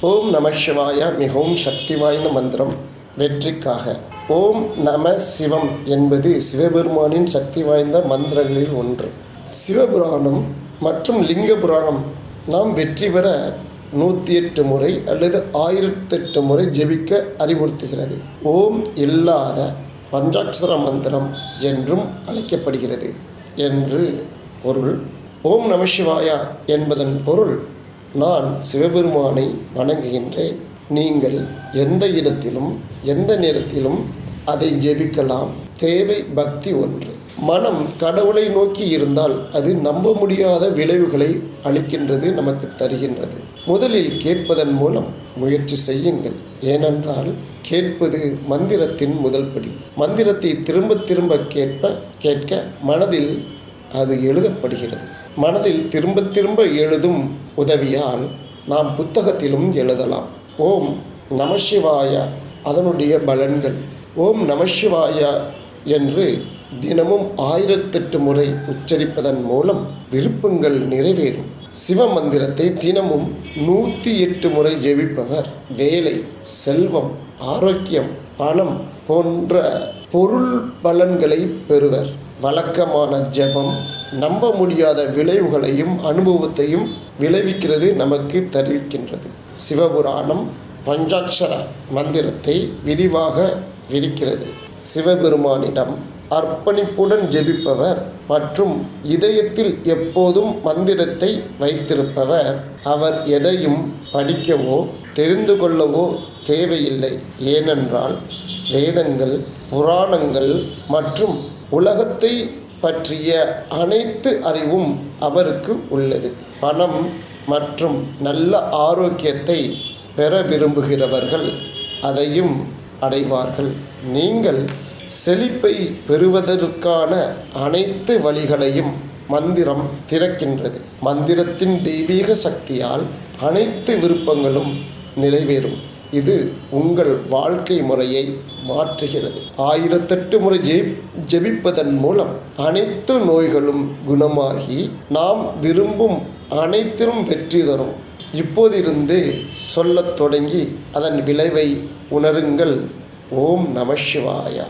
ஓம் நம சிவாய மிகவும் சக்தி வாய்ந்த மந்திரம். வெற்றிக்காக. ஓம் நம சிவம் என்பது சிவபெருமானின் சக்தி வாய்ந்த மந்திரங்களில் ஒன்று. சிவபுராணம் மற்றும் லிங்க புராணம் நாம் வெற்றி பெற நூற்றி எட்டு முறை அல்லது ஆயிரத்தெட்டு முறை ஜெபிக்க அறிவுறுத்துகிறது. ஓம் இல்லாத பஞ்சாட்சர மந்திரம் என்றும் அழைக்கப்படுகிறது என்று பொருள். ஓம் நம சிவாயா என்பதன் பொருள் நான் சிவபெருமானை வணங்குகின்றேன். நீங்கள் எந்த இடத்திலும் எந்த நேரத்திலும் அதை ஜெபிக்கலாம். தேவை பக்தி ஒன்று. மனம் கடவுளை நோக்கி இருந்தால் அது நம்ப முடியாத விளைவுகளை அளிக்கின்றது நமக்கு தருகின்றது. முதலில் கேட்பதன் மூலம் முயற்சி செய்யுங்கள். ஏனென்றால் கேட்பது மந்திரத்தின் முதல் படி. மந்திரத்தை திரும்ப திரும்ப கேட்ப கேட்க மனதில் அது எழுதப்படுகிறது. மனதில் திரும்ப திரும்ப எழுதும் உதவியால் நாம் புத்தகத்திலும் எழுதலாம். ஓம் நமசிவாய அதனுடைய பலன்கள். ஓம் நமசிவாய என்று தினமும் ஆயிரத்தெட்டு முறை உச்சரிப்பதன் மூலம் விருப்பங்கள் நிறைவேறும். சிவ மந்திரத்தை தினமும் நூற்றி எட்டு முறை ஜெபிப்பவர். வேலை செல்வம் ஆரோக்கியம் பணம் போன்ற பொருள் பலன்களை பெறுவர். வழக்கமான ஜெபம் நம்ப முடியாத விளைவுகளையும் அனுபவத்தையும் விளைவிக்கிறது நமக்கு தெரிவிக்கின்றது. சிவபுராணம் பஞ்சாட்சர மந்திரத்தை விரிவாக விரிக்கிறது. சிவபெருமானிடம் அர்ப்பணிப்புடன் ஜெபிப்பவர் மற்றும் இதயத்தில் எப்போதும் மந்திரத்தை வைத்திருப்பவர். அவர் எதையும் படிக்கவோ தெரிந்து கொள்ளவோ தேவையில்லை. ஏனென்றால் வேதங்கள் புராணங்கள் மற்றும் உலகத்தை பற்றிய அனைத்து அறிவும் அவருக்கு உள்ளது. பணம் மற்றும் நல்ல ஆரோக்கியத்தை பெற விரும்புகிறவர்கள் அதையும் அடைவார்கள். நீங்கள் செழிப்பை பெறுவதற்கான அனைத்து வழிகளையும் மந்திரம் திறக்கின்றது. மந்திரத்தின் தெய்வீக சக்தியால் அனைத்து விருப்பங்களும் நிறைவேறும். இது உங்கள் வாழ்க்கை முறையை மாற்றுகிறது. ஆயிரத்தெட்டு முறை ஜெய் ஜெபிப்பதன் மூலம் அனைத்து நோய்களும் குணமாகி நாம் விரும்பும் அனைத்திலும் வெற்றி தரும். இப்போதிருந்து சொல்லத் தொடங்கி அதன் விளைவை உணருங்கள். ஓம் நம சிவாயா.